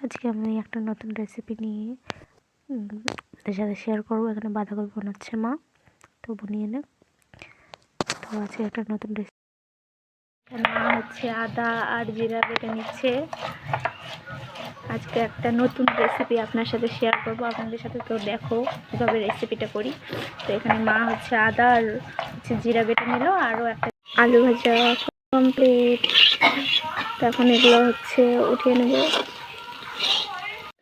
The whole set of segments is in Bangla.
আজকে আমি একটা নতুন রেসিপি নিয়ে আপনাদের সাথে শেয়ার করব। এখানে বাঁধাকপি বানাচ্ছে মা, তো বানিয়ে নে। তো আজকে একটা নতুন রেসিপি মা হচ্ছে আদা আর জিরা বেটে নিচ্ছে। আজকে একটা নতুন রেসিপি আপনার সাথে শেয়ার করব। আপনাদের সাথে তো দেখো কীভাবে রেসিপিটা করি। তো এখানে মা হচ্ছে আদা আর হচ্ছে জিরা বেটে নিল, আরও একটা আলু ভাজা কমপ্লিট তো এখন এগুলো হচ্ছে উঠিয়ে নেব।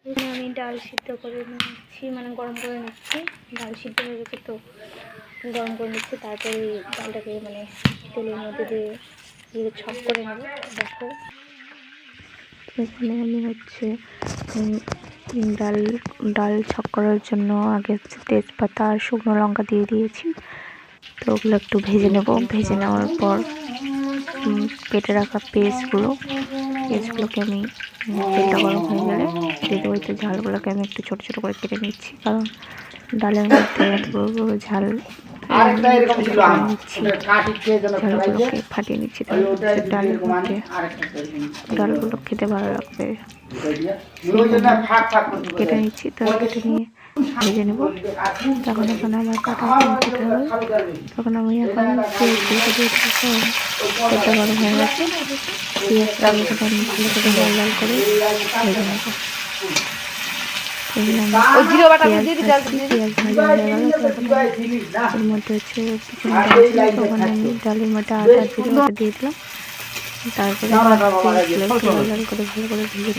এখানে আমি ডাল সিদ্ধ করে নিচ্ছি মানে গরম করে নিচ্ছি। ডাল সিদ্ধ হয়ে গেছে তো গরম করে নিচ্ছি, তারপরে ডালটাকে মানে তেলের মধ্যে দিয়ে দিয়ে ছক করে নেব, দেখো। এখানে আমি হচ্ছে ডাল ডাল ছক করার জন্য আগে তেজপাতা আর শুকনো লঙ্কা দিয়ে দিয়েছি। তো ওগুলো একটু ভেজে নেব। ভেজে নেওয়ার পর কেটে রাখা পেস্টগুলো। পেস্টগুলোকে আমি তেলটা গরম হয়ে গেলে দিয়ে দেবো। তো ঝালগুলোকে আমি একটু ছোটো ছোটো করে কেটে নিচ্ছি। কারণ ডালের মধ্যে এত বড় বড় ঝাল ঝালগুলোকে ফাটিয়ে নিচ্ছি। ডালের মধ্যে ডালগুলো খেতে ভালো লাগবে। কেটে নিচ্ছি। তো কেটে নিয়ে ভেজে নেব তখন এখানে আমার কাটা কমপ্লিট হয়ে গেল তখন আমি এখন দিয়ে গরম হয়ে গেছে পেঁয়াজটা আমি ভালো করে লাল লাল করে ভেজে নেব হয়ে এর মধ্যে হচ্ছে তখন আমি ডালের মধ্যে আটা জিরে দিয়ে দিলাম তারপরে লাল লাল করে ভালো করে ভেজে।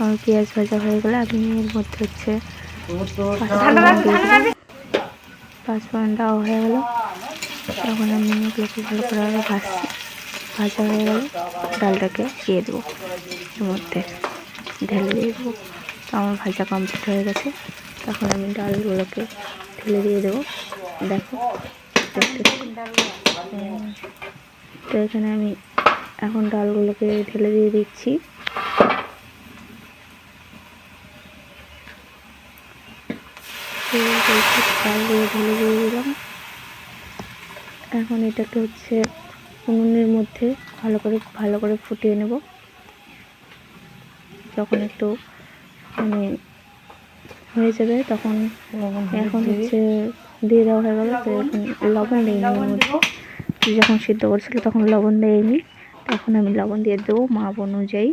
আমার পেঁয়াজ ভাজা হয়ে গেলে আমি এর মধ্যে হচ্ছে পাঁচফোড়ন দেওয়া হয়ে গেল। তখন আমি এগুলোকে ভালো করে ভাজছি। ভাজা হয়ে গেলে। ডালটাকে দিয়ে দেবো। এর মধ্যে ঢেলে দিয়ে দেবো। তো আমার ভাজা কমপ্লিট হয়ে গেছে। তখন আমি ডালগুলোকে ঢেলে দিয়ে দেবো। দেখো তো এখানে আমি এখন ডালগুলোকে ঢেলে দিয়ে দিচ্ছি। তো বলছি ডালগুলো ঢেলে দিয়ে দিলাম। এখন এটাকে হচ্ছে উনুনের মধ্যে ভালো করে ভালো করে ফুটিয়ে নেব। যখন একটু মানে হয়ে যাবে তখন এখন হচ্ছে দিয়ে দেওয়া হয়ে গেল। তো এখন লবণ এর মধ্যে। যখন সিদ্ধ করছিল তখন লবণ দেয়নি তখন আমি লবণ দিয়ে দেবো মাপ অনুযায়ী।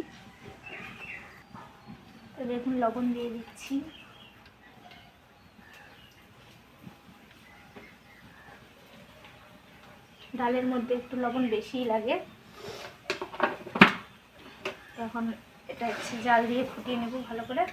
তো দেখুন লবণ দিয়ে দিচ্ছি। ডালের মধ্যে একটু লবণ বেশিই লাগে। তখন এটা হচ্ছে জাল দিয়ে ফুটিয়ে নেব ভালো করে।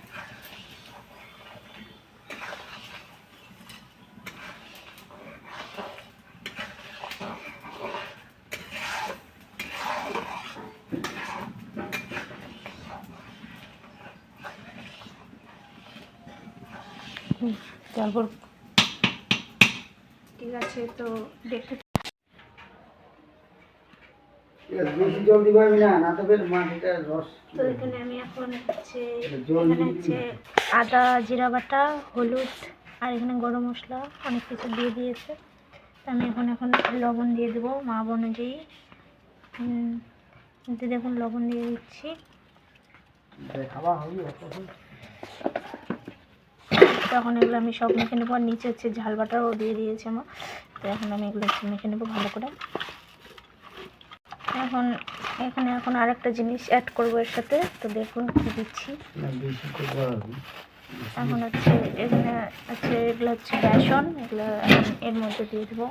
তারপর ঠিক আছে তো দেখতে বেশি জল না না তবে মাটিটা রস তো এখানে আমি এখন হচ্ছে এখানে হচ্ছে আদা জিরা বাটা হলুদ আর এখানে গরম মশলা অনেক কিছু দিয়ে দিয়েছে। তো আমি এখন এখন লবণ দিয়ে দেবো মাপ অনুযায়ী দেখুন লবণ দিয়ে দিচ্ছি। এখন তখন এগুলো আমি সব মেখে নেব আর নিচে হচ্ছে ঝাল বাটাও দিয়ে দিয়েছে আমার তো এখন আমি এগুলো মেখে নেব ভালো করে। এখন এখানে এখন আরেকটা জিনিস অ্যাড করব এর সাথে। তো দেখুন কী দিচ্ছি। হবে এখন হচ্ছে এখানে আছে এগুলো হচ্ছে বেসন এগুলো এর মধ্যে দিয়ে দেবো।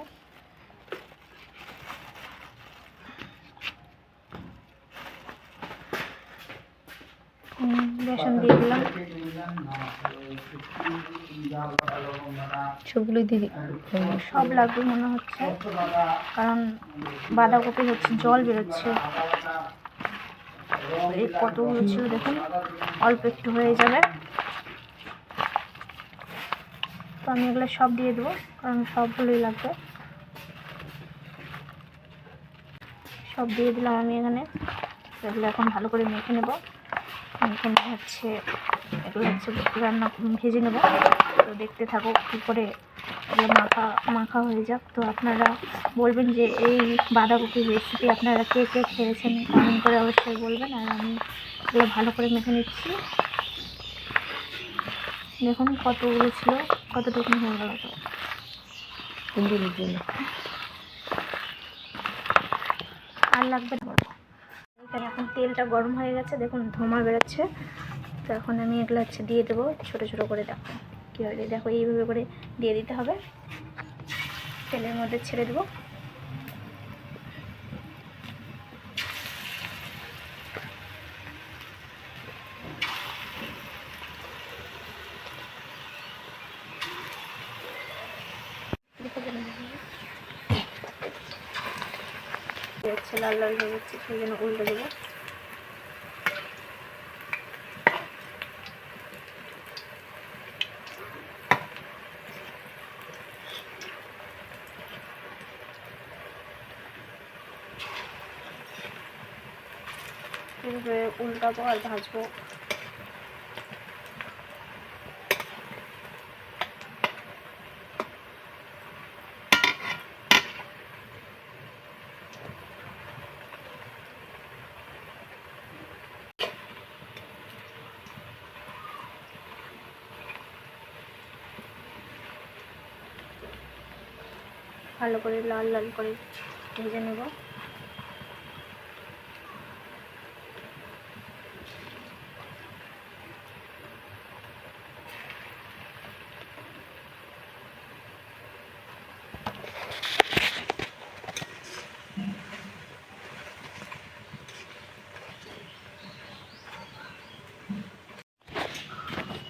বেসন দিয়ে দিলাম। সবগুলোই দিদি সব লাগবে মনে হচ্ছে। কারণ বাঁধাকপি হচ্ছে জল বেরোচ্ছে। এই কতগুলো ছিল দেখুন অল্প একটু হয়ে যাবে। তো আমি এগুলো সব দিয়ে দেবো কারণ সবগুলোই লাগবে। সব দিয়ে দিলাম আমি এখানে। এগুলো এখন ভালো করে মেখে নেব। এখানে হচ্ছে এগুলো হচ্ছে রান্না ভেজে নেব। তো দেখতে থাকো কী করে এগুলো মাখা মাখা হয়ে যাক। তো আপনারা বলবেন যে এই বাঁধাকপির রেসিপি আপনারা কে কে খেয়েছেন কমেন্ট করে অবশ্যই বলবেন। আর আমি এগুলো ভালো করে মেখে নিচ্ছি। দেখুন কতগুলো ছিল কতটুকু হয়ে গেল তো। আর লাগবে তেলটা গরম হয়ে গেছে, দেখুন ধোঁয়া বেরোচ্ছে। তো এখন আমি এগুলো হচ্ছে দিয়ে দেবো, ছোটো ছোটো করে দেখো কীভাবে। দিই দেখো এইভাবে করে দিয়ে দিতে হবে। তেলের মধ্যে ছেড়ে দেবো। লাল লাল হয়ে যাচ্ছে, সেই জন্য উল্টে দেবো। এভাবে উল্টাবো আর ভাজবো। ভালো করে লাল লাল করে ভেজে নেব।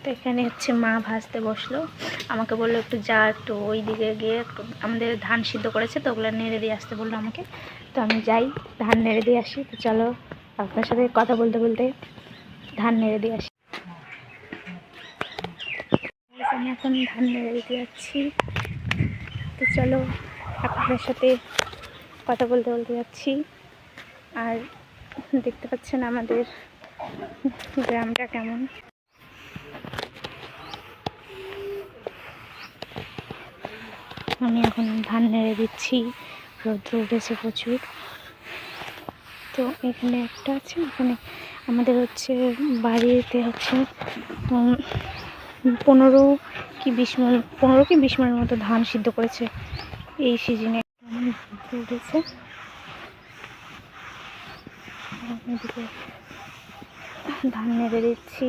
তো এখানে হচ্ছে মা ভাজতে বসল। আমাকে বলল, একটু যা, একটু ওই দিকে গিয়ে আমাদের ধান সিদ্ধ করেছে তো, ওগুলো নেড়ে দিয়ে আসতে। বলল আমাকে। তো আমি যাই, ধান নেড়ে দিয়ে আসি। তো চলো, আপনার সাথে কথা বলতে বলতে ধান নেড়ে দিয়ে আসি। আমি এখন ধান নেড়ে দিতে যাচ্ছি। তো চলো, আপনাদের সাথে কথা বলতে বলতে যাচ্ছি। আর দেখতে পাচ্ছেন আমাদের গ্রামটা কেমন। আমি এখন ধান নেড়ে দিচ্ছি। রৌদ্র উঠেছে প্রচুর। তো এখানে একটা আছে, এখানে আমাদের হচ্ছে বাড়িতে হচ্ছে পনেরো কি বিশ মন, পনেরো কি বিশ মনের মতো ধান সিদ্ধ করেছে এই সিজনে। উঠেছে। ধান নেড়ে দিচ্ছি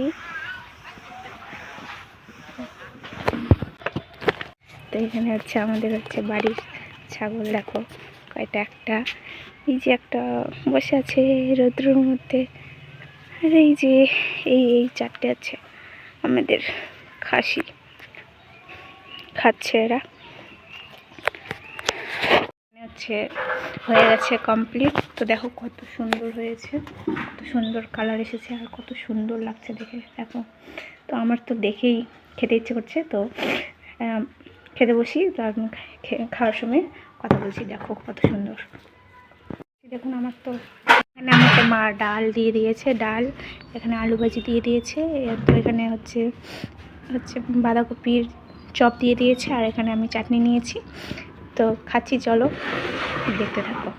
তো এখানে হচ্ছে আমাদের হচ্ছে বাড়ির ছাগল, দেখো কয়টা একটা। এই যে একটা বসে আছে রৌদ্রের মধ্যে। আর এই যে এই এই চারটে আছে আমাদের খাসি। খাচ্ছে এরা। হচ্ছে হয়ে গেছে কমপ্লিট তো দেখো কত সুন্দর হয়েছে, কত সুন্দর কালার এসেছে আর কত সুন্দর লাগছে দেখে। দেখো, তো আমার তো দেখেই খেতে ইচ্ছে করছে। তো খেতে বসি, তো আমি খে- খাওয়ার সময় কথা বলছি, দেখো কত সুন্দর। দেখুন আমার তো এখানে আমাকে মা ডাল দিয়ে দিয়েছে, ডাল, এখানে আলু ভাজি দিয়ে দিয়েছে তো এখানে হচ্ছে হচ্ছে বাঁধাকপির চপ দিয়ে দিয়েছে, আর এখানে আমি চাটনি নিয়েছি। তো খাচ্ছি, চলো দেখতে থাকো।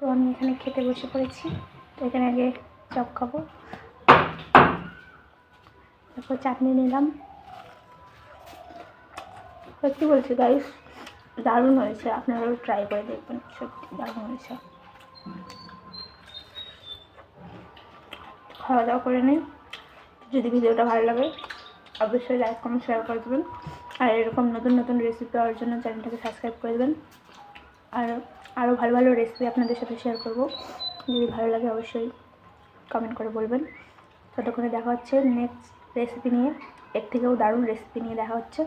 তো আমি এখানে খেতে বসে পড়েছি, তো এখানে আগে চপ খাব। তারপর চাটনি নিলাম। সত্যি বলছি গাইস দারুণ হয়েছে। আপনারাও ট্রাই করে দেখবেন, সত্যি দারুণ হয়েছে। খাওয়া দাওয়া করে নিন। যদি ভিডিওটা ভালো লাগে, অবশ্যই লাইক কমেন্ট শেয়ার করে দেবেন। আর এরকম নতুন নতুন রেসিপি পাওয়ার জন্য চ্যানেলটাকে সাবস্ক্রাইব করে দেবেন। আর আরও ভালো ভালো রেসিপি আপনাদের সাথে শেয়ার করব। যদি ভালো লাগে, অবশ্যই কমেন্ট করে বলবেন। ততক্ষণে দেখা হচ্ছে নেক্সট রেসিপি নিয়ে। এর থেকেও দারুণ রেসিপি নিয়ে দেখা হচ্ছে।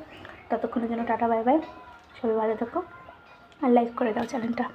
ততক্ষণের জন্য টাটা বাই বাই। সবাই ভালো থাকো। আর লাইক করে দাও চ্যানেলটা